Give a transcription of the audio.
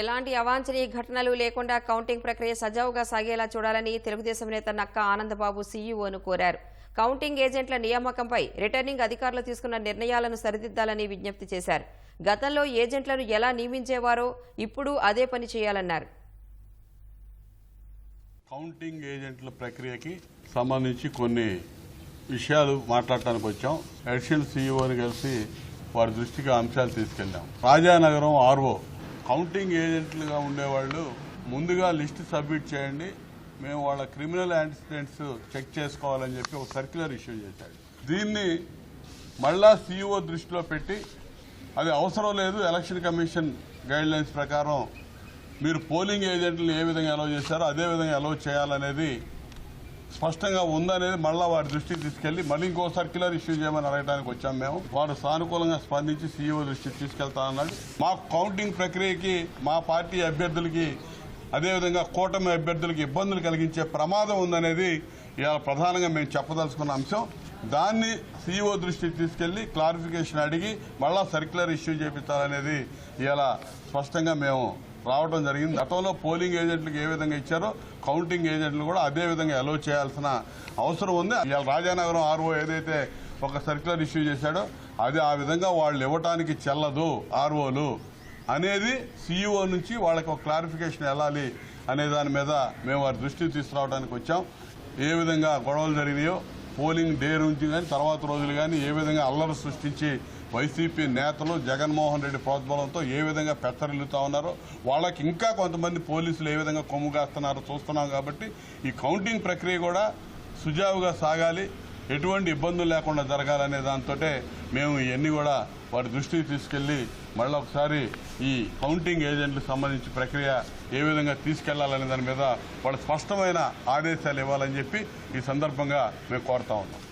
ఎలాంటి అవాంఛనీయ ఘటనలు లేకుండా కౌంటింగ్ ప్రక్రియ సజావుగా సాగేలా చూడాలని తెలుగుదేశం నేత నక్క ఆనందబాబు సీఈఓను కోరారు. కౌంటింగ్ ఏజెంట్ల నియామకంపై రిటర్నింగ్ అధికారులు తీసుకున్న నిర్ణయాలను సరిదిద్దాలని విజ్ఞప్తి చేశారు. గతంలో ఏజెంట్లను ఎలా నియమించేవారో ఇప్పుడు అదే పని చేయాలన్నారు. కౌంటింగ్ ఏజెంట్ల ప్రక్రియకి సంబంధించి కొన్ని విషయాలు మాట్లాడటానికి వచ్చాం. అడిషనల్ సీఈఓని కలిసి వారి దృష్టికి అంశాలు తీసుకెళ్ళాం. రాజానగరం ఆర్ఓ కౌంటింగ్ ఏజెంట్లుగా ఉండేవాళ్ళు ముందుగా లిస్ట్ సబ్మిట్ చేయండి మేము వాళ్ళ క్రిమినల్ యాంటిసిడెంట్స్ చెక్ చేసుకోవాలని చెప్పి ఒక సర్క్యులర్ ఇష్యూ చేశాడు దీన్ని మళ్ళా సీఈఓ దృష్టిలో పెట్టి అది అవసరం లేదు ఎలక్షన్ కమిషన్ గైడ్ లైన్స్ ప్రకారం మీరు పోలింగ్ ఏజెంట్లను ఏ విధంగా అలౌ చేశారో అదే విధంగా అలౌ చేయాలనేది స్పష్టంగా ఉందనేది మళ్ళా వారి దృష్టికి తీసుకెళ్ళి మళ్ళీ ఇంకో సర్క్యులర్ ఇష్యూ చేయమని అడగడానికి వచ్చాం మేము. వారు సానుకూలంగా స్పందించి సీఈఓ దృష్టికి తీసుకెళ్తానన్నాడు మా కౌంటింగ్ ప్రక్రియకి మా పార్టీ అభ్యర్థులకి అదేవిధంగా కూటమి అభ్యర్థులకి ఇబ్బందులు కలిగించే ప్రమాదం ఉందనేది ఇవాళ ప్రధానంగా మేము చెప్పదలుచుకున్న అంశం. దాన్ని సీఈఓ దృష్టికి తీసుకెళ్ళి క్లారిఫికేషన్ అడిగి మళ్ళా సర్క్యులర్ ఇష్యూ చేపిస్తారనేది ఇలా స్పష్టంగా మేము రావడం జరిగింది. గతంలో పోలింగ్ ఏజెంట్లకు ఏ విధంగా ఇచ్చారో కౌంటింగ్ ఏజెంట్లు కూడా అదే విధంగా అలో చేయాల్సిన అవసరం ఉంది. ఇవాళ రాజానగరం ఆర్ఓ ఏదైతే ఒక సర్క్యులర్ ఇష్యూ చేశాడో అది ఆ విధంగా వాళ్ళు ఇవ్వటానికి చెల్లదు ఆర్ఓలు అనేది సీఈఓ నుంచి వాళ్ళకి ఒక క్లారిఫికేషన్ వెళ్ళాలి అనే దాని మీద మేము వారి దృష్టికి తీసుకురావడానికి వచ్చాం. ఏ విధంగా గొడవలు జరిగినాయో పోలింగ్ డే నుంచి కానీ తర్వాత రోజులు కానీ ఏ విధంగా అల్లరి సృష్టించి వైసీపీ నేతలు జగన్మోహన్ రెడ్డి ప్రోద్బలంతో ఏ విధంగా పెత్తరిల్లుతా ఉన్నారో వాళ్ళకి ఇంకా కొంతమంది పోలీసులు ఏ విధంగా కొమ్ము కాస్తున్నారో చూస్తున్నాం కాబట్టి ఈ కౌంటింగ్ ప్రక్రియ కూడా సుజావుగా సాగాలి. ఎటువంటి ఇబ్బందులు లేకుండా జరగాలనే దాంతో మేము ఇవన్నీ కూడా వాటి దృష్టికి తీసుకెళ్ళి మళ్ళీ ఒకసారి ఈ కౌంటింగ్ ఏజెంట్లకు సంబంధించి ప్రక్రియ ఏ విధంగా తీసుకెళ్ళాలనే దాని మీద వాళ్ళ స్పష్టమైన ఆదేశాలు ఇవ్వాలని చెప్పి ఈ సందర్భంగా మేము కోరుతా ఉన్నాం.